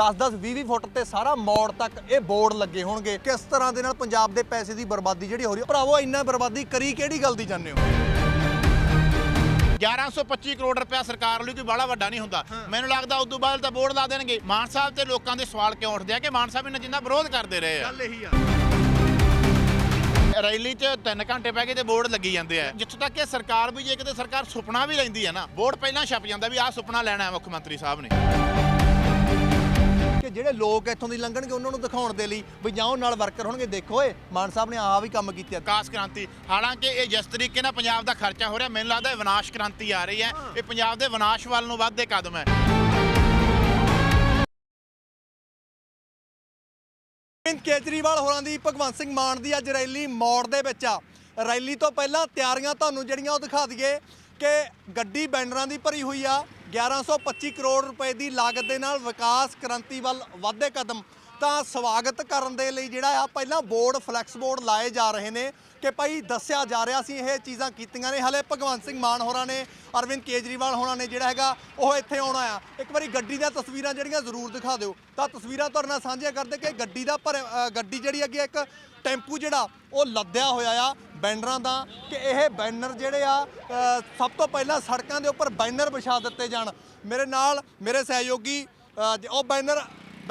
10-10 20-20 ਫੁੱਟ ਤੇ ਸਾਰਾ ਮੋੜ ਤੱਕ ਇਹ ਬੋਰਡ ਲੱਗੇ ਹੋਣਗੇ। ਕਿਸ ਤਰ੍ਹਾਂ ਦੇ ਨਾਲ ਪੰਜਾਬ ਦੇ ਪੈਸੇ ਦੀ ਬਰਬਾਦੀ ਜਿਹੜੀ ਹੋ ਰਹੀ ਹੈ? ਭਰਾਵੋ ਇੰਨਾ ਬਰਬਾਦੀ ਕਰੀ ਕਿਹੜੀ ਗੱਲ ਦੀ ਜਾਂਦੇ ਹੋ? 1125 ਕਰੋੜ ਰੁਪਇਆ ਸਰਕਾਰ ਲਈ ਕੋਈ ਬੜਾ ਵੱਡਾ ਨਹੀਂ ਹੁੰਦਾ। ਮੈਨੂੰ ਲੱਗਦਾ ਉਸ ਤੋਂ ਬਾਅਦ ਤਾਂ ਬੋਰਡ ਲਾ ਦੇਣਗੇ। ਮਾਨ ਸਾਹਿਬ ਤੇ ਲੋਕਾਂ ਦੇ ਸਵਾਲ ਕਿਉਂ ਉੱਠਦੇ ਆ ਕਿ ਮਾਨ ਸਾਹਿਬ ਇਹਨਾਂ ਜਿੰਨਾ ਵਿਰੋਧ ਕਰਦੇ ਰਹੇ ਆ? ਇਹੀ ਆ। ਰੈਲੀ 'ਚ 3 ਘੰਟੇ ਪੈ ਗਏ ਤੇ ਬੋਰਡ ਲੱਗੀ ਜਾਂਦੇ ਆ। ਜਿੱਥੋਂ ਤੱਕ ਕਿ ਸਰਕਾਰ ਵੀ ਜੇ ਕਿਤੇ ਸਰਕਾਰ ਸੁਪਨਾ ਵੀ ਲੈਂਦੀ ਹੈ ਨਾ ਬੋਰਡ ਪਹਿਲਾਂ ਛਪ ਜਾਂਦਾ ਵੀ ਆਹ ਸੁਪਨਾ ਲੈਣਾ ਹੈ ਮੁੱਖ ਮੰਤਰੀ ਸਾਹਿਬ ਨੇ। ਕਿ ਜਿਹੜੇ ਲੋਕ ਇੱਥੋਂ ਦੀ ਲੰਘਣਗੇ ਉਹਨਾਂ ਨੂੰ ਦਿਖਾਉਣ ਦੇ ਲਈ ਵੀ ਜਾਂ ਉਹ ਨਾਲ ਵਰਕਰ ਹੋਣਗੇ। ਦੇਖੋ ਓਏ ਮਾਨ ਸਾਹਿਬ ਨੇ ਆਹ ਵੀ ਕੰਮ ਕੀਤੇ। ਵਿਕਾਸ ਕ੍ਰਾਂਤੀ। ਹਾਲਾਂਕਿ ਇਹ ਜਿਸ ਤਰੀਕੇ ਨਾਲ ਪੰਜਾਬ ਦਾ ਖਰਚਾ ਹੋ ਰਿਹਾ ਮੈਨੂੰ ਲੱਗਦਾ ਇਹ ਵਿਨਾਸ਼ ਕ੍ਰਾਂਤੀ ਆ ਰਹੀ ਹੈ। ਇਹ ਪੰਜਾਬ ਦੇ ਵਿਨਾਸ਼ ਵੱਲ ਨੂੰ ਵੱਧਦੇ ਕਦਮ ਹੈ। ਅਰਵਿੰਦ ਕੇਜਰੀਵਾਲ ਹੋਰਾਂ ਦੀ ਭਗਵੰਤ ਸਿੰਘ ਮਾਨ ਦੀ ਅੱਜ ਰੈਲੀ ਮੌੜ ਦੇ ਵਿੱਚ ਆ। ਰੈਲੀ ਤੋਂ ਪਹਿਲਾਂ ਤਿਆਰੀਆਂ ਤੁਹਾਨੂੰ ਜਿਹੜੀਆਂ ਉਹ ਦਿਖਾ ਦਈਏ ਕਿ ਗੱਡੀ ਬੈਨਰਾਂ ਦੀ ਭਰੀ ਹੋਈ ਆ। 1125 ਕਰੋੜ ਰੁਪਏ ਦੀ ਲਾਗਤ ਦੇ ਨਾਲ ਵਿਕਾਸ ਕ੍ਰਾਂਤੀ ਵੱਲ ਵਧਦੇ ਕਦਮ ਤਾਂ ਸਵਾਗਤ ਕਰਨ ਦੇ ਲਈ ਜਿਹੜਾ ਆ ਪਹਿਲਾਂ ਬੋਰਡ, ਫਲੈਕਸ ਬੋਰਡ ਲਾਏ ਜਾ ਰਹੇ ਨੇ ਕਿ ਭਾਈ ਦੱਸਿਆ ਜਾ ਰਿਹਾ ਸੀ, ਇਹ ਚੀਜ਼ਾਂ ਕੀਤੀਆਂ ਨੇ। ਹਲੇ ਭਗਵੰਤ ਸਿੰਘ ਮਾਨ ਹੋਰਾਂ ਨੇ, ਅਰਵਿੰਦ ਕੇਜਰੀਵਾਲ ਹੋਰਾਂ ਨੇ ਜਿਹੜਾ ਹੈਗਾ, ਉਹ ਇੱਥੇ ਆਉਣਾ ਆ। ਇੱਕ ਵਾਰੀ ਗੱਡੀ ਦੀਆਂ ਤਸਵੀਰਾਂ ਜਿਹੜੀਆਂ ਜ਼ਰੂਰ ਦਿਖਾ ਦਿਓ। ਤਾਂ ਤਸਵੀਰਾਂ ਤੁਹਾਡੇ ਨਾਲ ਸਾਂਝੀਆਂ ਕਰਦੇ ਕਿ ਗੱਡੀ ਦਾ ਭਰ ਗੱਡੀ ਜਿਹੜੀ ਅੱਗੇ ਇੱਕ ਟੈਂਪੂ ਜਿਹੜਾ, ਉਹ ਲੱਦਿਆ ਹੋਇਆ ਆ ਬੈਨਰਾਂ ਦਾ ਕਿ ਇਹ ਬੈਨਰ ਜਿਹੜੇ ਆ ਸਭ ਤੋਂ ਪਹਿਲਾਂ ਸੜਕਾਂ ਦੇ ਉੱਪਰ ਬੈਨਰ ਵਿਛਾ ਦਿੱਤੇ ਜਾਣ। ਮੇਰੇ ਨਾਲ ਮੇਰੇ ਸਹਿਯੋਗੀ ਉਹ ਬੈਨਰ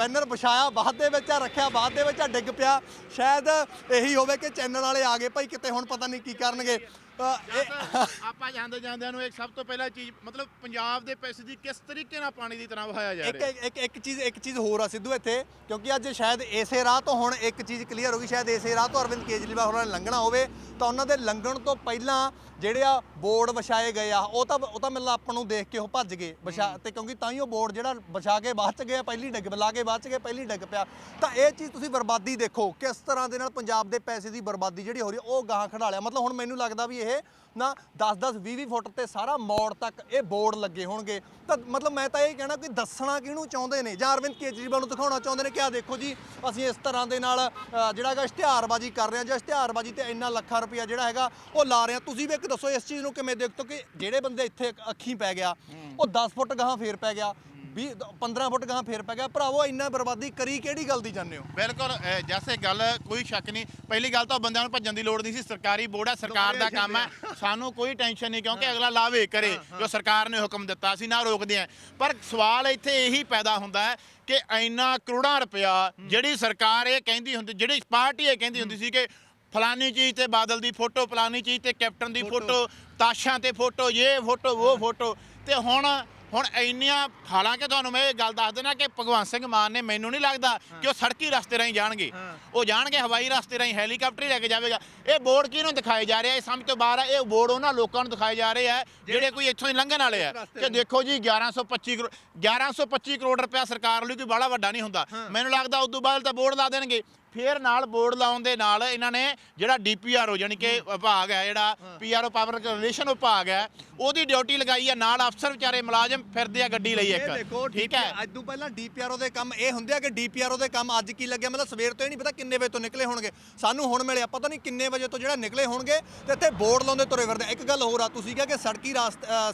ਬੈਨਰ ਵਿਛਾਇਆ, ਬਾਅਦ ਦੇ ਵਿੱਚ ਆ ਰੱਖਿਆ, ਬਾਅਦ ਦੇ ਵਿੱਚ ਆ ਡਿੱਗ ਪਿਆ। ਸ਼ਾਇਦ ਇਹੀ ਹੋਵੇ ਕਿ ਚੈਨਲ ਵਾਲੇ ਆ ਗਏ, ਭਾਈ ਕਿਤੇ ਹੁਣ ਪਤਾ ਨਹੀਂ ਕੀ ਕਰਨਗੇ। ਅ, ਇਹ ਆਪਾਂ ਜਾਂਦੇ ਜਾਂਦਿਆਂ ਨੂੰ ਇੱਕ ਸਭ ਤੋਂ ਪਹਿਲਾਂ ਚੀਜ਼ ਮਤਲਬ ਪੰਜਾਬ ਦੇ ਪੈਸੇ ਦੀ ਕਿਸ ਤਰੀਕੇ ਨਾਲ ਪਾਣੀ ਦੀ ਤਰ੍ਹਾਂ ਵਹਾਇਆ ਜਾ ਇੱਕ ਰਿਹਾ? ਇੱਕ ਇੱਕ ਚੀਜ਼ ਇੱਕ ਚੀਜ਼ ਹੋਰ ਆ ਸਿੱਧੂ ਇੱਥੇ ਕਿਉਂਕਿ ਅੱਜ ਸ਼ਾਇਦ ਇਸੇ ਰਾਹ ਤੋਂ ਹੁਣ ਇੱਕ ਚੀਜ਼ ਕਲੀਅਰ ਹੋ ਗਈ ਸ਼ਾਇਦ ਇਸੇ ਰਾਹ ਤੋਂ ਅਰਵਿੰਦ ਕੇਜਰੀਵਾਲ ਹੋਰਾਂ ਨੇ ਲੰਘਣਾ ਹੋਵੇ ਤਾਂ ਉਹਨਾਂ ਦੇ ਲੰਘਣ ਤੋਂ ਪਹਿਲਾਂ ਜਿਹੜੇ ਆ ਬੋਰਡ ਵਿਛਾਏ ਗਏ ਆ ਉਹ ਤਾਂ ਉਹ ਤਾਂ ਮਤਲਬ ਆਪਾਂ ਨੂੰ ਦੇਖ ਕੇ ਉਹ ਭੱਜ ਗਏ ਵਿਛਾ ਤੇ ਕਿਉਂਕਿ ਤਾਂ ਹੀ ਉਹ ਬੋਰਡ ਜਿਹੜਾ ਵਿਛਾ ਕੇ ਬਾਅਦ ਚ ਗਿਆ ਪਹਿਲੀ ਡਿੱਗ ਲਾ ਕੇ ਬਾਅਦ ਚ ਗਿਆ ਪਹਿਲੀ ਡਿੱਗ ਪਿਆ। ਤਾਂ ਇਹ ਚੀਜ਼ ਤੁਸੀਂ ਬਰਬਾਦੀ ਦੇਖੋ ਕਿਸ ਤਰ੍ਹਾਂ ਦੇ ਨਾਲ ਪੰਜਾਬ ਦੇ ਪੈਸੇ ਦੀ ਬਰਬਾਦੀ ਜਿਹੜੀ ਹੋ ਰਹੀ ਹੈ, ਉਹ ਗਾਹਾਂ ਖੜਾ ਲਿਆ ਮਤਲਬ ਹੁਣ ਮੈਨੂੰ ਲੱਗਦਾ ਵੀ ਇਹ ਨਾ 10-10 20-20 ਫੁੱਟ ਤੇ ਸਾਰਾ ਮੋੜ ਤੱਕ ਇਹ ਬੋਰਡ ਲੱਗੇ ਹੋਣਗੇ। ਤਾਂ ਮਤਲਬ ਮੈਂ ਤਾਂ ਇਹ ਕਹਿਣਾ ਕਿ ਦੱਸਣਾ ਕਿਹਨੂੰ ਚਾਹੁੰਦੇ ਨੇ? ਜਾਂ ਅਰਵਿੰਦ ਕੇਜਰੀਵਾਲ ਨੂੰ ਦਿਖਾਉਣਾ ਚਾਹੁੰਦੇ ਨੇ ਕਿ ਆ ਦੇਖੋ ਜੀ, ਅਸੀਂ ਇਸ ਤਰ੍ਹਾਂ ਦੇ ਨਾਲ ਜਿਹੜਾ ਹੈਗਾ ਇਸ਼ਤਿਹਾਰਬਾਜ਼ੀ ਕਰ ਰਹੇ ਹਾਂ, ਜਾਂ ਇਸ਼ਤਿਹਾਰਬਾਜ਼ੀ ਤੇ ਇੰਨਾ ਲੱਖਾਂ ਰੁਪਇਆ ਜਿਹੜਾ ਹੈਗਾ ਉਹ ਲਾ ਰਹੇ ਹਾਂ। ਤੁਸੀਂ ਵੀ ਇੱਕ ਦੱਸੋ, ਇਸ ਚੀਜ਼ ਨੂੰ ਕਿਵੇਂ ਦੇਖਦੇ ਹੋ ਕਿ ਜਿਹੜੇ ਬੰਦੇ ਇੱਥੇ ਅੱਖੀਂ ਪੈ ਗਿਆ, ਉਹ 10 ਫੁੱਟ ਗਾਹਾਂ ਫੇਰ ਪੈ ਗਿਆ। 20 15 ਫੁੱਟ ਗਾਹਾਂ ਫੇਰ ਪੈ ਗਿਆ। ਭਰਾਵੋ ਇੰਨਾ ਬਰਬਾਦੀ ਕਰੀ ਕਿਹੜੀ ਗੱਲ ਦੀ ਜਾਂਦੇ ਹੋ? ਬਿਲਕੁਲ ਅਹ, ਜੈਸੇ ਗੱਲ ਕੋਈ ਸ਼ੱਕ ਨਹੀਂ। ਪਹਿਲੀ ਗੱਲ ਤਾਂ ਬੰਦਿਆਂ ਨੂੰ ਭੱਜਣ ਦੀ ਲੋੜ ਨਹੀਂ ਸੀ। ਸਰਕਾਰੀ ਬੋਰਡ ਹੈ ਸਰਕਾਰ ਦਾ ਕੰਮ ਹੈ। ਸਾਨੂੰ ਕੋਈ ਟੈਨਸ਼ਨ ਨਹੀਂ ਕਿਉਂਕਿ ਅਗਲਾ ਲਾਵੇ ਕਰੇ ਜੋ ਸਰਕਾਰ ਨੇ ਹੁਕਮ ਦਿੱਤਾ ਸੀ ਨਾ ਰੋਕਦੇ ਆ ਪਰ ਸਵਾਲ ਇੱਥੇ ਇਹੀ ਪੈਦਾ ਹੁੰਦਾ ਹੈ ਕਿ ਇੰਨਾ ਕਰੋੜਾਂ ਰੁਪਇਆ ਜਿਹੜੀ ਸਰਕਾਰ ਇਹ ਕਹਿੰਦੀ ਹੁੰਦੀ ਜਿਹੜੀ ਪਾਰਟੀ ਇਹ ਕਹਿੰਦੀ ਹੁੰਦੀ ਸੀ ਕਿ ਫਲਾਨੀ ਚੀਜ਼ ਤੇ ਬਾਦਲ ਦੀ ਫੋਟੋ ਫਲਾਨੀ ਚੀਜ਼ ਤੇ ਕੈਪਟਨ ਦੀ ਫੋਟੋ। ਤਾਸ਼ਾਂ ਤੇ ਫੋਟੋ ਇਹ ਫੋਟੋ ਉਹ ਫੋਟੋ। ਤੇ ਹੁਣ ਹੁਣ ਇੰਨੀਆਂ ਹਾਲਾਂਕਿ ਤੁਹਾਨੂੰ ਮੈਂ ਇਹ ਗੱਲ ਦੱਸ ਦੇਣਾ ਕਿ ਭਗਵੰਤ ਸਿੰਘ ਮਾਨ ਨੇ ਮੈਨੂੰ ਨਹੀਂ ਲੱਗਦਾ ਕਿ ਉਹ ਸੜਕੀ ਰਸਤੇ ਰਾਹੀਂ ਜਾਣਗੇ। ਉਹ ਜਾਣਗੇ ਹਵਾਈ ਰਸਤੇ ਰਾਹੀਂ ਹੈਲੀਕਾਪਟਰ ਹੀ ਲੈ ਕੇ ਜਾਵੇਗਾ। ਇਹ ਬੋਰਡ ਕਿਹਨੂੰ ਦਿਖਾਏ ਜਾ ਰਿਹਾ? ਇਹ ਸਮਝ ਤੋਂ ਬਾਹਰ ਆ ਇਹ ਬੋਰਡ ਉਹਨਾਂ ਲੋਕਾਂ ਨੂੰ ਦਿਖਾਏ ਜਾ ਰਹੇ ਆ ਜਿਹੜੇ ਕੋਈ ਇੱਥੋਂ ਹੀ ਲੰਘਣ ਵਾਲੇ ਆ। ਕਿ ਦੇਖੋ ਜੀ 1125 ਕਰੋੜ 1125 ਕਰੋੜ ਰੁਪਇਆ ਸਰਕਾਰ ਲਈ ਕੋਈ ਬੜਾ ਵੱਡਾ ਨਹੀਂ ਹੁੰਦਾ। ਮੈਨੂੰ ਲੱਗਦਾ ਉਸ ਤੋਂ ਬਾਅਦ ਤਾਂ ਬੋਰਡ ਲਾ ਦੇਣਗੇ। ਫੇਰ ਨਾਲ ਬੋਰਡ ਲਾਉਣ ਦੇ ਨਾਲ ਇਹਨਾਂ ਨੇ ਜਿਹੜਾ ਡੀਪੀਆਰਓ ਯਾਨੀ ਕਿ ਵਿਭਾਗ ਹੈ ਜਿਹੜਾ ਪੀਆਰਓ ਪਬਲਿਕ ਰਿਲੇਸ਼ਨ ਵਿਭਾਗ ਹੈ ਉਹਦੀ ਡਿਊਟੀ ਲਗਾਈ ਹੈ ਨਾਲ ਅਫਸਰ ਵਿਚਾਰੇ ਮੁਲਾਜ਼ਮ ਫਿਰਦੇ ਆ ਗੱਡੀ ਲਈ ਇੱਕ। ਠੀਕ ਹੈ? ਅੱਜ ਤੋਂ ਪਹਿਲਾਂ ਡੀਪੀਆਰਓ ਦੇ ਕੰਮ ਇਹ ਹੁੰਦੇ ਆ ਕਿ ਡੀਪੀਆਰਓ ਦੇ ਕੰਮ ਅੱਜ ਕੀ ਲੱਗਿਆ? ਮਤਲਬ ਸਵੇਰ ਤੋਂ ਹੀ ਨਹੀਂ ਪਤਾ ਕਿੰਨੇ ਵਜੇ ਤੋਂ ਨਿਕਲੇ ਹੋਣਗੇ। ਸਾਨੂੰ ਹੁਣ ਮਿਲਿਆ ਪਤਾ ਨਹੀਂ ਕਿੰਨੇ ਵਜੇ ਤੋਂ ਜਿਹੜਾ ਨਿਕਲੇ ਹੋਣਗੇ ਤੇ ਇੱਥੇ ਬੋਰਡ ਲਾਉਂਦੇ ਤੁਰੇ ਫਿਰਦੇ ਇੱਕ ਗੱਲ ਹੋਰ ਆ ਤੁਸੀਂ ਕਿਹਾ ਕਿ ਸੜਕੀ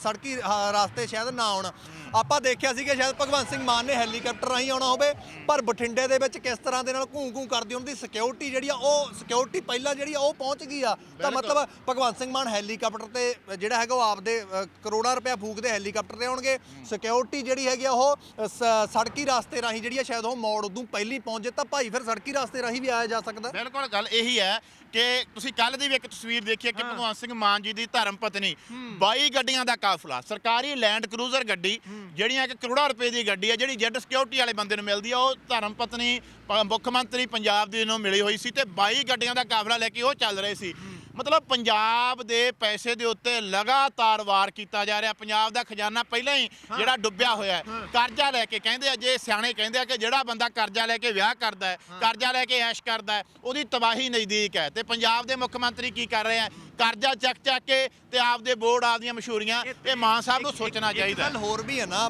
ਸੜਕੀ ਰਾਸਤੇ ਸ਼ਾਇਦ ਨਾ ਆਉਣ। ਆਪਾਂ ਦੇਖਿਆ ਸੀ ਕਿ ਸ਼ਾਇਦ ਭਗਵੰਤ ਸਿੰਘ ਮਾਨ ਨੇ ਹੈਲੀਕਾਪਟਰ ਰਾਹੀਂ ਆਉਣਾ ਹੋਵੇ ਪਰ ਬਠਿੰਡੇ ਦੇ ਵਿੱਚ ਕਿਸ ਤਰ੍ਹਾਂ ਦੇ ਨਾਲ ਘੂੰ ਘੂੰ ਕਰਦੀ ਉਹਨਾਂ ਦੀ ਸਿਕਿਉਰਿਟੀ ਜਿਹੜੀ ਆ ਉਹ ਸਿਕਿਉਰਿਟੀ ਪਹਿਲਾਂ ਜਿਹੜੀ ਆ ਉਹ ਪਹੁੰਚ ਗਈ ਆ। ਤਾਂ ਮਤਲਬ ਭਗਵੰਤ ਸਿੰਘ ਮਾਨ ਹੈਲੀਕਾਪਟਰ ਤੇ ਜਿਹੜਾ ਹੈਗਾ ਉਹ ਆਪਦੇ ਕਰੋੜਾਂ ਰੁਪਇਆ ਫੂਕਦੇ ਹੈਲੀਕਾਪਟਰ ਤੇ ਆਉਣਗੇ। ਸਿਕਿਉਰਿਟੀ ਜਿਹੜੀ ਹੈਗੀ ਆ ਉਹ ਸੜਕੀ ਰਾਸਤੇ ਰਾਹੀਂ ਜਿਹੜੀ ਆ ਸ਼ਾਇਦ ਉਹ ਮੋੜ ਉਦੋਂ ਪਹਿਲੀ ਪਹੁੰਚ ਜੇ ਤਾਂ ਭਾਈ ਫਿਰ ਸੜਕੀ ਰਾਸਤੇ ਰਾਹੀਂ ਵੀ ਆਇਆ ਜਾ ਸਕਦਾ। ਬਿਲਕੁਲ ਗੱਲ ਇਹੀ ਹੈ ਕਿ ਤੁਸੀਂ ਕੱਲ ਦੀ ਵੀ ਇੱਕ ਤਸਵੀਰ ਦੇਖੀ ਹੈ ਕਿ ਭਗਵੰਤ ਸਿੰਘ ਮਾਨ ਜੀ ਦੀ ਧਰਮ ਪਤਨੀ 22 ਗੱਡੀਆਂ ਦਾ ਕਾਫਲਾ ਸਰਕਾਰੀ ਲੈਂਡ ਕਰੂਜ਼ਰ ਗੱਡੀ ਜਿਹੜੀਆਂ ਕਿ ਕਰੋੜਾਂ ਰੁਪਏ ਦੀ ਗੱਡੀ ਹੈ ਜਿਹੜੀ ਜੈਡ ਸਿਕਿਉਰਿਟੀ ਵਾਲੇ ਬੰਦੇ ਨੂੰ ਮਿਲਦੀ ਆ ਉਹ ਧਰਮ ਪਤਨੀ ਪ- ਮੁੱਖ ਮੰਤਰੀ ਪੰਜਾਬ ਦੀ ਨੂੰ ਮਿਲੀ ਹੋਈ ਸੀ ਤੇ 22 ਗੱਡੀਆਂ ਦਾ ਕਾਫਲਾ ਲੈ ਕੇ ਉਹ ਚੱਲ ਰਹੇ ਸੀ। ਮਤਲਬ ਪੰਜਾਬ ਦੇ ਪੈਸੇ ਦੇ ਉੱਤੇ ਲਗਾਤਾਰ ਵਾਰ ਕੀਤਾ ਜਾ ਰਿਹਾ। ਪੰਜਾਬ ਦਾ ਖਜ਼ਾਨਾ ਪਹਿਲਾਂ ਹੀ ਜਿਹੜਾ ਡੁੱਬਿਆ ਹੋਇਆ ਹੈ। ਕਰਜ਼ਾ ਲੈ ਕੇ ਕਹਿੰਦੇ ਆ ਜੇ ਸਿਆਣੇ ਕਹਿੰਦੇ ਆ ਕਿ ਜਿਹੜਾ ਬੰਦਾ ਕਰਜ਼ਾ ਲੈ ਕੇ ਵਿਆਹ ਕਰਦਾ ਹੈ ਕਰਜ਼ਾ ਲੈ ਕੇ ਐਸ਼ ਕਰਦਾ ਹੈ ਉਹਦੀ ਤਬਾਹੀ ਨਜ਼ਦੀਕ ਹੈ। ਤੇ ਪੰਜਾਬ ਦੇ ਮੁੱਖ ਮੰਤਰੀ ਕੀ ਕਰ ਰਹੇ ਆ ਕਰਜ਼ਾ ਚੱਕ ਚੱਕ ਕੇ ਤੇ ਆਪਦੇ ਬੋਰਡ ਆਪਦੀਆਂ ਮਸ਼ਹੂਰੀਆਂ ਇਹ ਮਾਨ ਸਾਹਿਬ ਨੂੰ ਸੋਚਣਾ ਚਾਹੀਦਾ ਗੱਲ ਹੋਰ ਵੀ ਹੈ ਨਾ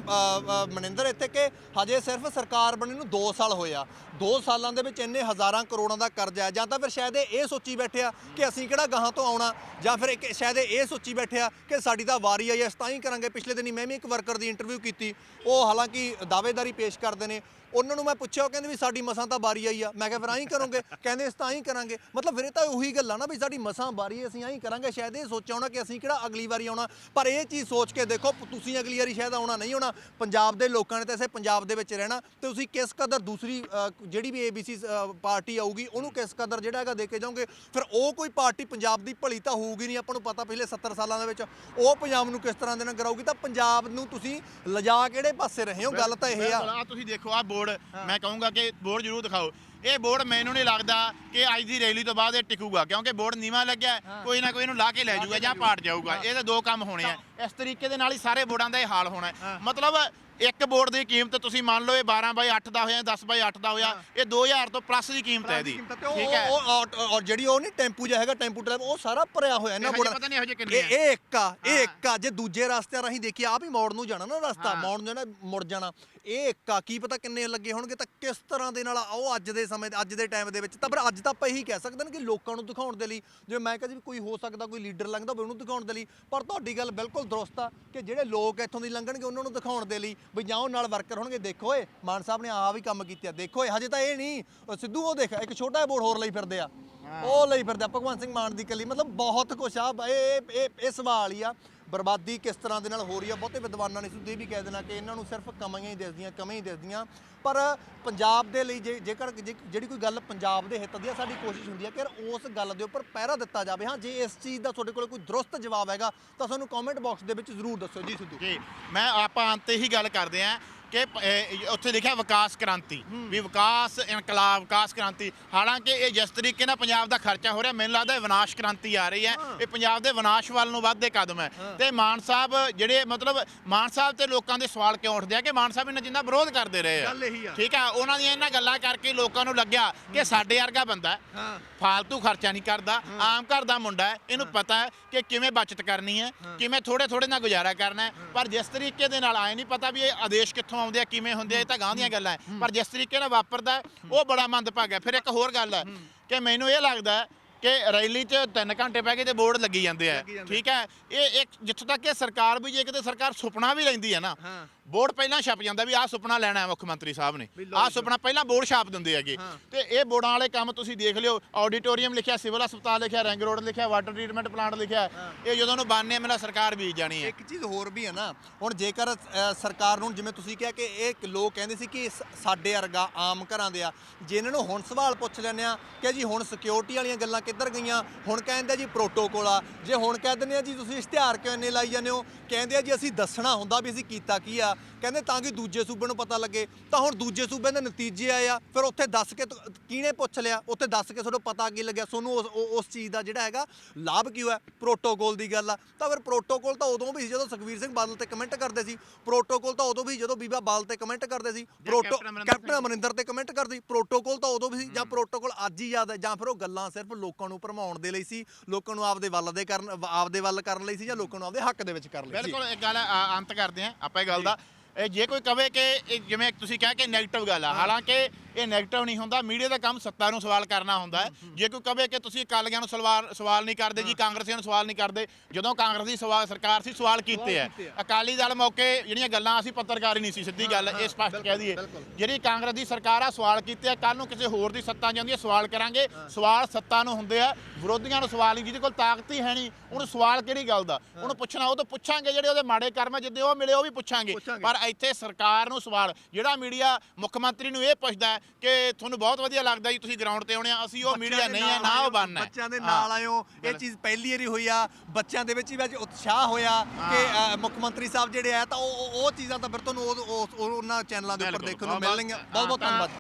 ਮਨਿੰਦਰ ਇੱਥੇ ਕਿ ਹਜੇ ਸਿਰਫ ਸਰਕਾਰ ਬਣੇ ਨੂੰ 2 ਸਾਲ ਹੋਇਆ 2 ਸਾਲਾਂ ਦੇ ਵਿੱਚ ਇੰਨੇ ਹਜ਼ਾਰਾਂ ਕਰੋੜਾਂ ਦਾ ਕਰਜ਼ਾ ਹੈ ਜਾਂ ਤਾਂ ਫਿਰ ਸ਼ਾਇਦ ਇਹ ਸੋਚੀ ਬੈਠਿਆ ਕਿ ਅਸੀਂ ਕਿਹੜਾ ਗਾਹਾਂ ਤੋਂ ਆਉਣਾ ਜਾਂ ਫਿਰ ਇੱਕ ਸ਼ਾਇਦ ਇਹ ਸੋਚੀ ਬੈਠਿਆ ਕਿ ਸਾਡੀ ਤਾਂ ਵਾਰੀ ਆਈ ਅਸੀਂ ਤਾਂ ਹੀ ਕਰਾਂਗੇ। ਪਿਛਲੇ ਦਿਨੀ ਮੈਂ ਵੀ ਇੱਕ ਵਰਕਰ ਦੀ ਇੰਟਰਵਿਊ ਕੀਤੀ ਉਹ ਹਾਲਾਂਕਿ ਦਾਅਵੇਦਾਰੀ ਪੇਸ਼ ਕਰਦੇ ਨੇ। ਉਹਨਾਂ ਨੂੰ ਮੈਂ ਪੁੱਛਿਆ ਉਹ ਕਹਿੰਦੇ ਵੀ ਸਾਡੀ ਮਸਾਂ ਤਾਂ ਬਾਰੀ ਆਈ ਆ। ਮੈਂ ਕਿਹਾ ਫਿਰ ਆਹੀਂ ਕਰੋਗੇ? ਕਹਿੰਦੇ ਅਸੀਂ ਤਾਂ ਆਹੀਂ ਕਰਾਂਗੇ। ਮਤਲਬ ਫਿਰ ਇਹ ਤਾਂ ਉਹੀ ਗੱਲ ਆ ਨਾ ਵੀ ਸਾਡੀ ਮਸਾਂ ਹੈ, ਅਸੀਂ ਆਹੀਂ ਕਰਾਂਗੇ। ਸ਼ਾਇਦ ਇਹ ਸੋਚਿਆ ਹੋਣਾ ਕਿ ਅਸੀਂ ਕਿਹੜਾ ਅਗਲੀ ਵਾਰੀ ਆਉਣਾ। ਪਰ ਇਹ ਚੀਜ਼ ਸੋਚ ਕੇ ਦੇਖੋ ਤੁਸੀਂ ਅਗਲੀ ਵਾਰੀ ਸ਼ਾਇਦ ਆਉਣਾ ਨਹੀਂ ਹੋਣਾ ਪੰਜਾਬ ਦੇ ਲੋਕਾਂ ਨੇ ਤਾਂ ਇਸੇ ਪੰਜਾਬ ਦੇ ਵਿੱਚ ਰਹਿਣਾ। ਤੇ ਤੁਸੀਂ ਕਿਸ ਕਦਰ ਦੂਸਰੀ ਜਿਹੜੀ ਵੀ ਏਬੀਸੀ ਪਾਰਟੀ ਆਊਗੀ ਉਹਨੂੰ ਕਿਸ ਕਦਰ ਜਿਹੜਾ ਹੈਗਾ ਦੇ ਕੇ ਜਾਓਗੇ? ਫਿਰ ਉਹ ਕੋਈ ਪਾਰਟੀ ਪੰਜਾਬ ਦੀ ਭਲੀ ਤਾਂ ਹੋਊਗੀ ਨਹੀਂ ਆਪਾਂ ਨੂੰ ਪਤਾ ਪਿਛਲੇ 70 ਸਾਲਾਂ ਦੇ ਵਿੱਚ। ਉਹ ਪੰਜਾਬ ਨੂੰ ਕਿਸ ਤਰ੍ਹਾਂ ਦੇ ਨਾਲ ਕਰਾਊਗੀ? ਤਾਂ ਪੰਜਾਬ ਨੂੰ ਤੁਸੀਂ ਲਿਜਾ ਕਿਹੜੇ ਪਾਸੇ ਰਹੇ ਹੋ? ਗੱਲ ਤਾਂ ਇਹ ਆ। ਤੁਸੀਂ ਦੇਖੋ ਆ ਬੋਰਡ ਮੈਂ ਕਹੂੰਗਾ ਕਿ ਬੋਰਡ ਜ਼ਰੂਰ ਦਿਖਾਓ। ਇਹ ਬੋਰਡ ਮੈਨੂੰ ਨਹੀਂ ਲੱਗਦਾ ਕਿ ਅੱਜ ਦੀ ਰੈਲੀ ਤੋਂ ਬਾਅਦ ਇਹ ਟਿਕੂਗਾ ਕਿਉਂਕਿ ਬੋਰਡ ਨੀਵਾ ਲੱਗਿਆ ਕੋਈ ਨਾ ਕੋਈ ਇਹਨੂੰ ਲਾ ਕੇ ਲੈ ਜਾਊਗਾ ਜਾਂ ਪਾਟ ਜਾਊਗਾ। ਇਹਦੇ ਦੋ ਕੰਮ ਹੋਣੇ ਆ। ਇਸ ਤਰੀਕੇ ਦੇ ਨਾਲ ਹੀ ਸਾਰੇ ਬੋਰਡਾਂ ਦਾ ਇਹ ਹਾਲ ਹੋਣਾ ਹੈ। ਮਤਲਬ ਇੱਕ ਬੋਰਡ ਦੀ ਕੀਮਤ ਤੁਸੀਂ ਮੰਨ ਲਓ ਇਹ 12 ਬਾਈ 8 ਦਾ ਹੋਇਆ 10 ਬਾਈ 8 ਦਾ ਹੋਇਆ ਇਹ 2000 ਤੋਂ ਪਲੱਸ ਦੀ ਕੀਮਤ ਹੈ ਇਹਦੀ। ਤੇ ਠੀਕ ਹੈ। ਉਹ- ਉਹ ਜਿਹੜੀ ਉਹ ਨਹੀਂ ਟੈਂਪੂ ਜਿਹਾ ਹੈਗਾ ਟੈਂਪੂ ਟਰੈਵਲ ਉਹ ਸਾਰਾ ਭਰਿਆ ਹੋਇਆ ਇਹਨਾਂ ਇਹੋ ਜਿਹੇ ਬੋਰਡਾਂ ਪਤਾ ਨਹੀਂ ਇਹੋ ਜਿਹੇ ਕਿੰਨੇ ਇਹ ਇਹ ਇੱਕ ਆ ਇਹ ਇੱਕ ਆ। ਜੇ ਦੂਜੇ ਰਸਤੇ ਰਾਹੀਂ ਦੇਖੀਏ ਆ ਵੀ ਮੋੜ ਨੂੰ ਜਾਣਾ ਨਾ ਰਸਤਾ ਮੋੜ ਨੂੰ ਜਾਣਾ ਮੁੜ ਜਾਣਾ। ਇਹ ਇੱਕ ਕੀ ਪਤਾ ਕਿੰਨੇ ਲੱਗੇ ਹੋਣਗੇ ਤਾਂ ਕਿਸ ਤਰ੍ਹਾਂ ਦੇ ਨਾਲ ਉਹ ਅੱਜ ਦੇ ਸਮੇਂ ਅੱਜ ਦੇ ਟਾਈਮ ਦੇ ਵਿੱਚ। ਤਾਂ ਪਰ ਅੱਜ ਤਾਂ ਆਪਾਂ ਇਹੀ ਕਹਿ ਸਕਦੇ ਨੇ ਕਿ ਲੋਕਾਂ ਨੂੰ ਦਿਖਾਉਣ ਦੇ ਲਈ ਜਿਵੇਂ ਮੈਂ ਕਹਿੰਦੀ ਵੀ ਕੋਈ ਹੋ ਸਕਦਾ ਕੋਈ ਲੀਡਰ ਲੰਘਦਾ ਹੋਵੇ ਉਹਨੂੰ ਦਿਖਾਉਣ ਦੇ ਲਈ ਪਰ ਤੁਹਾਡੀ ਗੱਲ ਬਿਲਕੁਲ ਦਰੁਸਤ ਆ ਕਿ ਜਿਹੜੇ ਲੋਕ ਇੱਥੋਂ ਦੀ ਲੰਘਣਗੇ ਉਹਨਾਂ ਨੂੰ ਦਿਖਾਉਣ ਦੇ ਲਈ ਵੀ ਜਾਂ ਉਹ ਨਾਲ ਵਰਕਰ ਹੋਣਗੇ। ਦੇਖੋ ਏ ਮਾਨ ਸਾਹਿਬ ਨੇ ਆ ਵੀ ਕੰਮ ਕੀਤੇ ਦੇਖੋ ਏ ਹਜੇ ਤਾਂ ਇਹ ਨਹੀਂ ਸਿੱਧੂ ਉਹ ਦੇਖ ਇੱਕ ਛੋਟਾ ਜਿਹਾ ਬੋਰਡ ਹੋਰ ਲਈ ਫਿਰਦੇ ਆ। ਉਹ ਲਈ ਫਿਰਦੇ ਆ ਭਗਵੰਤ ਸਿੰਘ ਮਾਨ ਦੀ ਕੱਲੀ ਮਤਲਬ ਬਹੁਤ ਕੁਛ ਆ। ਇਹ ਇਹ ਸਵਾਲ ਹੀ ਆ ਬਰਬਾਦੀ ਕਿਸ ਤਰ੍ਹਾਂ ਦੇ ਨਾਲ ਹੋ ਰਹੀ ਆ, ਬਹੁਤੇ ਵਿਦਵਾਨਾਂ ਨੇ ਸਿੱਧੇ ਵੀ ਕਹਿ ਦੇਣਾ ਕਿ ਇਹਨਾਂ ਨੂੰ ਸਿਰਫ ਕਮਾਈਆਂ ਹੀ ਦਿਸਦੀਆਂ, ਕਮਾਈਆਂ ਹੀ ਦਿਸਦੀਆਂ। ਪਰ ਪੰਜਾਬ ਦੇ ਲਈ ਜੇ, ਜੇਕਰ ਜੇ- ਜਿਹੜੀ ਕੋਈ ਗੱਲ ਪੰਜਾਬ ਦੇ ਹਿੱਤ ਦੀ ਆ, ਸਾਡੀ ਕੋਸ਼ਿਸ਼ ਹੁੰਦੀ ਆ ਕਿ ਯਾਰ ਉਸ ਗੱਲ ਦੇ ਉੱਪਰ ਪਹਿਰਾ ਦਿੱਤਾ ਜਾਵੇ। ਹਾਂ, ਜੇ ਇਸ ਚੀਜ਼ ਦਾ ਤੁਹਾਡੇ ਕੋਲ ਕੋਈ ਦਰੁਸਤ ਜਵਾਬ ਹੈਗਾ, ਤਾਂ ਸਾਨੂੰ ਕਮੈਂਟ ਬਾਕਸ ਦੇ ਵਿੱਚ ਜ਼ਰੂਰ ਦੱਸਿਓ। ਜੀ, ਸਿੱਧੂ। ਜੀ, ਮੈਂ ਆਪਾਂ ਅੰਤ ਹੀ ਗੱਲ ਕਰਦੇ ਆਂ। ਕਿ ਇਹ ਉੱਥੇ ਲਿਖਿਆ ਵਿਕਾਸ ਕ੍ਰਾਂਤੀ ਵੀ ਵਿਕਾਸ ਇਨਕਲਾਬ ਵਿਕਾਸ ਕ੍ਰਾਂਤੀ ਹਾਲਾਂਕਿ ਇਹ ਜਿਸ ਤਰੀਕੇ ਨਾਲ ਪੰਜਾਬ ਦਾ ਖਰਚਾ ਹੋ ਰਿਹਾ ਮੈਨੂੰ ਲੱਗਦਾ ਇਹ ਵਿਨਾਸ਼ ਕ੍ਰਾਂਤੀ ਆ ਰਹੀ ਹੈ। ਇਹ ਪੰਜਾਬ ਦੇ ਵਿਨਾਸ਼ ਵੱਲ ਨੂੰ ਵੱਧਦੇ ਕਦਮ ਹੈ। ਤੇ ਮਾਨ ਸਾਹਿਬ ਜਿਹੜੇ ਮਤਲਬ ਮਾਨ ਸਾਹਿਬ ਤੇ ਲੋਕਾਂ ਦੇ ਸਵਾਲ ਕਿਉਂ ਉੱਠਦੇ ਆ ਕਿ ਮਾਨ ਸਾਹਿਬ ਇਹਨਾਂ ਜਿੰਦਾ ਵਿਰੋਧ ਕਰਦੇ ਰਹੇ ਆ। ਠੀਕ ਆ ਉਹਨਾਂ ਦੀਆਂ ਇਹਨਾਂ ਗੱਲਾਂ ਕਰਕੇ ਲੋਕਾਂ ਨੂੰ ਲੱਗਿਆ ਕਿ ਸਾਡੇ ਵਰਗਾ ਬੰਦਾ ਫਾਲਤੂ ਖਰਚਾ ਨਹੀਂ ਕਰਦਾ ਆਮ ਘਰ ਦਾ ਮੁੰਡਾ ਹੈ ਇਹਨੂੰ ਪਤਾ ਹੈ ਕਿ ਕਿਵੇਂ ਬਚਤ ਕਰਨੀ ਹੈ ਕਿਵੇਂ ਥੋੜੇ ਥੋੜੇ ਨਾਲ ਗੁਜ਼ਾਰਾ ਕਰਨਾ ਹੈ। ਪਰ ਜਿਸ ਤਰੀਕੇ ਦੇ ਨਾਲ ਆਏ ਨਹੀਂ ਪਤਾ ਵੀ ਇਹ ਆਦੇਸ਼ ਕਿੱਥੋਂ ਆਉਂਦੇ ਆ ਕਿਵੇਂ ਹੁੰਦੇ ਆ ਇਹ ਤਾਂ ਗਾਂ ਦੀਆਂ ਗੱਲਾਂ ਹੈ ਪਰ ਜਿਸ ਤਰੀਕੇ ਨਾਲ ਵਾਪਰਦਾ ਉਹ ਬੜਾ ਮੰਦਭਾਗਾ ਹੈ। ਫਿਰ ਇੱਕ ਹੋਰ ਗੱਲ ਹੈ ਕਿ ਮੈਨੂੰ ਇਹ ਲੱਗਦਾ ਕਿ ਰੈਲੀ 'ਚ 3 ਘੰਟੇ ਬਹਿ ਕੇ ਤੇ ਬੋਰਡ ਲੱਗੀ ਜਾਂਦੇ ਆ। ਠੀਕ ਹੈ ਇਹ ਇੱਕ ਜਿੱਥੋਂ ਤੱਕ ਇਹ ਸਰਕਾਰ ਵੀ ਜੇ ਕਿਤੇ ਸਰਕਾਰ ਸੁਪਨਾ ਵੀ ਲੈਂਦੀ ਹੈ ਨਾ। ਬੋਰਡ ਪਹਿਲਾਂ ਛਪ ਜਾਂਦਾ ਵੀ ਆਹ ਸੁਪਨਾ ਲੈਣਾ ਹੈ ਮੁੱਖ ਮੰਤਰੀ ਸਾਹਿਬ ਨੇ। ਆਹ। ਸੁਪਨਾ ਪਹਿਲਾਂ ਬੋਰਡ ਛਾਪ ਦਿੰਦੇ ਹੈਗੇ। ਤੇ ਇਹ ਬੋਰਡਾਂ ਵਾਲੇ ਕੰਮ ਤੁਸੀਂ ਦੇਖ ਲਿਓ ਆਡੀਟੋਰੀਅਮ ਲਿਖਿਆ ਸਿਵਲ ਹਸਪਤਾਲ ਲਿਖਿਆ ਰਿੰਗ ਰੋਡ ਲਿਖਿਆ ਵਾਟਰ ਟ੍ਰੀਟਮੈਂਟ ਪਲਾਂਟ ਲਿਖਿਆ। ਇਹ ਜਦੋਂ ਨੂੰ ਬਣਨੇ ਮੇਰਾ ਸਰਕਾਰ ਬੀਜ ਜਾਣੀ ਹੈ। ਇੱਕ ਚੀਜ਼ ਹੋਰ ਵੀ ਹੈ ਨਾ ਹੁਣ ਜੇਕਰ ਸਰਕਾਰ ਨੂੰ ਜਿਵੇਂ ਤੁਸੀਂ ਕਿਹਾ ਕਿ ਇਹ ਲੋਕ ਕਹਿੰਦੇ ਸੀ ਕਿ ਸਾਡੇ ਵਰਗਾ ਆਮ ਘਰਾਂ ਦੇ ਆ ਜੇ ਇਹਨਾਂ ਨੂੰ ਹੁਣ ਸਵਾਲ ਪੁੱਛ ਲੈਂਦੇ ਆ ਕਿ ਜੀ ਹੁਣ ਸਿਕਿਉਰਿਟੀ ਵਾਲੀਆਂ ਗੱਲਾਂ ਕਿੱਧਰ ਗਈਆਂ ਹੁਣ ਕਹਿੰਦੇ ਜੀ ਪ੍ਰੋਟੋਕੋਲ ਆ। ਜੇ ਹੁਣ ਕਹਿ ਦਿੰਦੇ ਆ ਜੀ ਤੁਸੀਂ ਇਸ਼ਤਿਹਾਰ ਕਿਉਂ ਇੰਨੇ ਲਾਈ ਜਾਂਦੇ ਹੋ? ਕਹਿੰਦੇ ਆ ਜੀ ਅਸੀਂ ਦੱਸਣਾ ਹੁੰਦਾ ਵੀ ਅਸੀਂ ਕੀਤਾ ਕੀ ਆ। ਕਹਿੰਦੇ ਤਾਂ ਕਿ ਦੂਜੇ ਸੂਬੇ ਨੂੰ ਪਤਾ ਲੱਗੇ। ਤਾਂ ਹੁਣ ਦੂਜੇ ਸੂਬੇ ਦੇ ਨਤੀਜੇ ਆਏ ਆ ਫਿਰ ਉੱਥੇ ਦੱਸ ਕੇ ਤੁ- ਕਿਹਨੇ ਪੁੱਛ ਲਿਆ? ਉੱਥੇ ਦੱਸ ਕੇ ਤੁਹਾਨੂੰ ਪਤਾ ਕੀ ਲੱਗਿਆ? ਤੁਹਾਨੂੰ ਉਸ ਉਹ- ਉਸ ਚੀਜ਼ ਦਾ ਜਿਹੜਾ ਹੈਗਾ ਲਾਭ ਕੀ ਹੋਇਆ? ਪ੍ਰੋਟੋਕੋਲ ਦੀ ਗੱਲ ਆ। ਤਾਂ ਫਿਰ ਪ੍ਰੋਟੋਕੋਲ ਤਾਂ ਉਦੋਂ ਵੀ ਸੀ ਜਦੋਂ ਸੁਖਵੀਰ ਸਿੰਘ ਬਾਦਲ ਤੇ ਕਮੈਂਟ ਕਰਦੇ ਸੀ। ਪ੍ਰੋਟੋਕੋਲ ਤਾਂ ਉਦੋਂ ਵੀ ਸੀ ਜਦੋਂ ਬੀਬਾ ਬਾਦਲ ਤੇ ਕਮੈਂਟ ਕਰਦੇ ਸੀ। ਪ੍ਰੋਟੋ ਕੈਪਟਨ ਅਮਰਿੰਦਰ ਕੈਪਟਨ ਅਮਰਿੰਦਰ ਤੇ ਕਮੈਂਟ ਕਰਦੀ। ਪ੍ਰੋਟੋਕੋਲ ਤਾਂ ਉਦੋਂ ਵੀ ਸੀ ਜਾਂ ਪ੍ਰੋਟੋਕੋਲ ਅੱਜ ਹੀ ਯਾਦ ਹੈ ਜਾਂ ਫਿਰ ਉਹ ਗੱਲਾਂ ਸਿਰਫ ਲੋਕਾਂ ਨੂੰ ਭਰਮਾਉਣ ਦੇ ਲਈ ਸੀ ਲੋਕਾਂ ਨੂੰ ਆਪਦੇ ਵੱਲ ਦੇ ਕਰਨ ਆਪਦੇ ਵੱਲ ਕਰਨ ਲਈ ਸੀ ਜਾਂ ਲੋਕਾਂ ਨੂੰ ਆਪਦੇ ਹੱਕ ਦੇ ਵਿੱਚ ਕਰਨ ਲਈ ਸੀ। ਬਿਲਕੁਲ ਇੱਕ ਗੱਲ ਆ, ਅੰਤ ਕਰਦੇ ਆ ਆਪਾਂ ਇਹ ਗੱਲ ਦਾ। ਇਹ ਜੇ ਕੋਈ ਕਵੇ ਕਿ ਇਹ ਜਿਵੇਂ ਤੁਸੀਂ ਕਹਿ ਕੇ 네ਗੇਟਿਵ ਗੱਲ ਆ ਹਾਲਾਂਕਿ ਇਹ 네ਗੇਟਿਵ ਨਹੀਂ ਹੁੰਦਾ ਮੀਡੀਆ ਦਾ ਕੰਮ ਸੱਤਾ ਨੂੰ ਸਵਾਲ ਕਰਨਾ ਹੁੰਦਾ ਹੈ। ਜੇ ਕੋਈ ਕਵੇ ਕਿ ਤੁਸੀਂ ਅਕਾਲੀਆਂ ਨੂੰ ਸਵਾਲ ਸਵਾਲ ਨਹੀਂ ਕਰਦੇ ਜੀ ਕਾਂਗਰਸੀਆਂ ਨੂੰ ਸਵਾਲ ਨਹੀਂ ਕਰਦੇ ਜਦੋਂ ਕਾਂਗਰਸ ਦੀ ਸਵਾਲ ਸਰਕਾਰ ਸੀ ਸਵਾਲ ਕੀਤੇ ਆ। ਅਕਾਲੀ ਦਲ ਮੌਕੇ ਜਿਹੜੀਆਂ ਗੱਲਾਂ ਅਸੀਂ ਪੱਤਰਕਾਰ ਹੀ ਨਹੀਂ ਸੀ ਸਿੱਧੀ ਗੱਲ ਇਹ ਸਪਸ਼ਟ ਕਹਿ ਦਈਏ। ਜਿਹੜੀ ਕਾਂਗਰਸ ਦੀ ਸਰਕਾਰ ਆ ਸਵਾਲ ਕੀਤੇ ਆ ਕੱਲ ਨੂੰ ਕਿਸੇ ਹੋਰ ਦੀ ਸੱਤਾ ਜਾਂਦੀ ਹੈ ਸਵਾਲ ਕਰਾਂਗੇ। ਸਵਾਲ ਸੱਤਾ ਨੂੰ ਹੁੰਦੇ ਆ ਵਿਰੋਧੀਆਂ ਨੂੰ ਸਵਾਲ ਨਹੀਂ ਜਿਹਦੇ ਕੋਲ ਤਾਕਤ ਹੀ ਹੈ ਨਹੀਂ ਉਹਨੂੰ ਸਵਾਲ ਕਿਹੜੀ ਗੱਲ ਦਾ? ਉਹਨੂੰ ਪੁੱਛਣਾ ਉਹ ਤਾਂ ਪੁੱਛਾਂਗੇ ਜਿਹੜੇ ਉਹਦੇ ਮਾੜੇ ਕਰਮ ਜਿੱਦੇ ਉਹ ਮਿਲੇ ਉਹ ਵੀ ਪੁੱਛਾਂਗੇ। ਪਰ ਇੱਥੇ ਸਰਕਾਰ ਨੂੰ ਸਵਾਲ ਜਿਹੜਾ ਮੀਡੀਆ ਮੁੱਖ ਮੰਤਰੀ ਨੂੰ ਇਹ ਪੁੱਛਦਾ ਹੈ ਕਿ ਤੁਹਾਨੂੰ ਬਹੁਤ ਵਧੀਆ ਲੱਗਦਾ ਜੀ ਤੁਸੀਂ ਗਰਾਊਂਡ ਤੇ ਆਉਣੇ ਆ ਅਸੀਂ ਉਹ ਮੀਡੀਆ ਨਹੀਂ ਹੈ ਨਾਲ ਨਾ ਉਹ ਬਣਨਾ ਹੈ। ਬੱਚਿਆਂ ਦੇ। ਨਾਲ ਆਇਓ ਇਹ ਚੀਜ਼ ਪਹਿਲੀ ਵਾਰੀ ਹੋਈ ਆ ਬੱਚਿਆਂ ਦੇ ਵਿੱਚ ਵੀ ਅੱਜ ਉਤਸ਼ਾਹ ਹੋਇਆ ਕਿ ਮੁੱਖ ਮੰਤਰੀ ਸਾਹਿਬ ਜਿਹੜੇ ਆ ਤਾਂ ਉਹ ਉਹ- ਚੀਜ਼ਾਂ ਤਾਂ ਫਿਰ ਤੁਹਾਨੂੰ ਉਹ ਉਹ- ਉਹਨਾਂ ਚੈਨਲਾਂ ਦੇ ਉੱਪਰ। ਦੇਖਣ ਨੂੰ ਮਿਲਣਗੀਆਂ ਬਹੁਤ ਬਹੁਤ ਧੰਨਵਾਦ